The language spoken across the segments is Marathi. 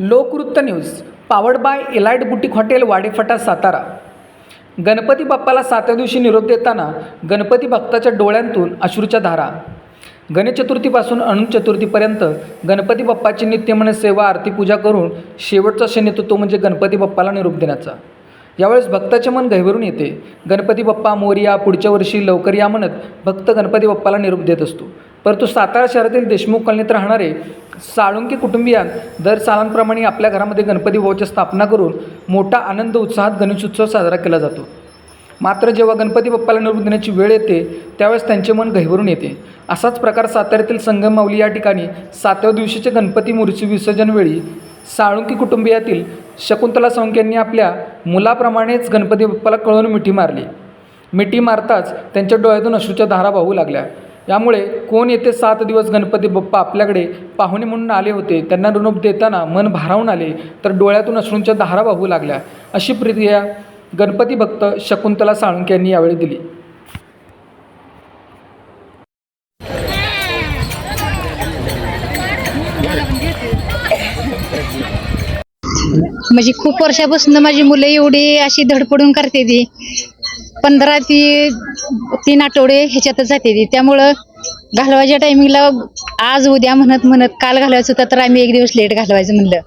लोकवृत्त news powered by elite boutique hotel Wadephata Satara. Ganpati बाप्पाला सातव्या दिवशी निरोप देताना गणपती भक्ताच्या डोळ्यांतून अश्रूच्या धारा. गणेश चतुर्थीपासून अनंत चतुर्थीपर्यंत गणपती बाप्पाची नित्यमन सेवा आरती पूजा करून शेवटचा क्षण येतो तो म्हणजे गणपती बाप्पाला निरोप देण्याचा. यावेळेस भक्ताचे मन गहिवरून येते. गणपती बाप्पा मोरिया पुढच्या वर्षी लवकर या म्हणत भक्त गणपती बाप्पाला निरोप देत असतो. परंतु सातारा शहरातील देशमुख कॉलनीत राहणारे साळुंकी कुटुंबियान दर सालांप्रमाणे आपल्या घरामध्ये गणपती बाबाची स्थापना करून मोठा आनंद उत्साहात गणेशोत्सव साजरा केला जातो. मात्र जेव्हा गणपती बाप्पाला निरोप देण्याची वेळ येते त्यावेळेस त्यांचे मन गहिवरून येते. असाच प्रकार साताऱ्यातील संगम माऊली या ठिकाणी सातव्या दिवशीच्या गणपती मूर्ती विसर्जनवेळी साळुंकी कुटुंबियातील शकुंतला साळुंके यांनी आपल्या मुलाप्रमाणेच गणपती बाप्पाला कळून मिठी मारली. मिठी मारताच त्यांच्या डोळ्यातून अश्रूच्या धारा वाहू लागल्या. यामुळे कोण येते सात दिवस गणपती बाप्पा आपल्याकडे पाहुणे म्हणून आले होते त्यांना ऋणप देताना मन भारावून आले तर डोळ्यातून अश्रूंच्या धारा वाहू लागल्या. अशी प्रतिक्रिया गणपती भक्त शकुंतला साळुंके यांनी यावेळी दिली. म्हणजे खूप वर्षापासून माझी मुलं एवढी अशी धडपडून करते ती. पंधरा ती तीन आठवडे ह्याच्यातच जाते ती. त्यामुळं घालवायच्या टायमिंगला आज उद्या म्हणत म्हणत काल घालवायचं होतं तर आम्ही एक दिवस लेट घालवायचं म्हणलं.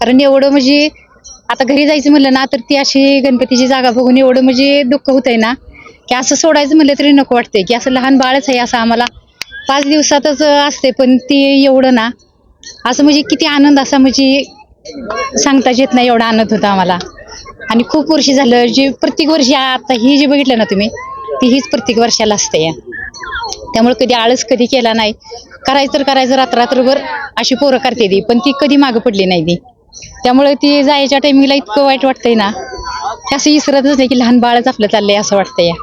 कारण एवढं म्हणजे आता घरी जायचं म्हणलं ना तर ती अशी गणपतीची जागा बघून एवढं म्हणजे दुःख होतंय ना की असं सोडायचं म्हणलं तरी नको वाटतंय की असं लहान बाळच आहे असं आम्हाला पाच दिवसातच असते पण ती एवढं ना असं म्हणजे किती आनंद असा म्हणजे सांगताच येत नाही एवढा आनंद होता आम्हाला. आणि खूप वर्षी झालं जे प्रत्येक वर्षी आता ही जी बघितलं ना तुम्ही ती हीच प्रत्येक वर्षाला असते या. त्यामुळे कधी आळस कधी केला नाही. करायचं तर करायचं रात्रभर अशी पोरं करते ती पण ती कधी मागं पडली नाही ती. त्यामुळे ती जायच्या टायमिंगला इतकं वाईट वाटतंय ना. असं विसरतच नाही की लहान बाळच आपलं चाललंय असं वाटतंय या.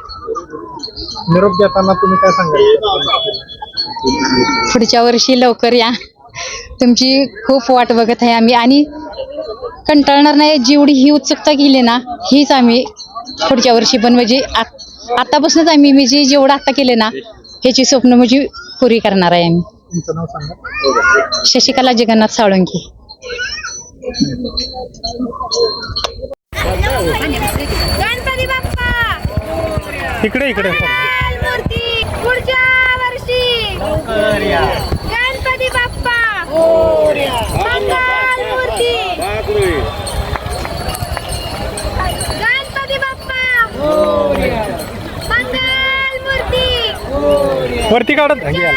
निरोप देताना तुम्ही काय सांगाल? पुढच्या वर्षी लवकर या. तुमची खूप वाट बघत आहे आम्ही. आणि कंटाळणार नाही जेवढी ही उत्सुकता केली ना हीच आम्ही पुढच्या वर्षी पण म्हणजे आत- आतापासूनच आम्ही म्हणजे जेवढं आता केले ना ह्याची स्वप्न म्हणजे पुरी करणार आहे आम्ही. तुमचं नाव सांगा. शशिकला जगन्नाथ साळुंकी इकडे इकडे. पुढच्या वर्षी! वरती काढत घ्या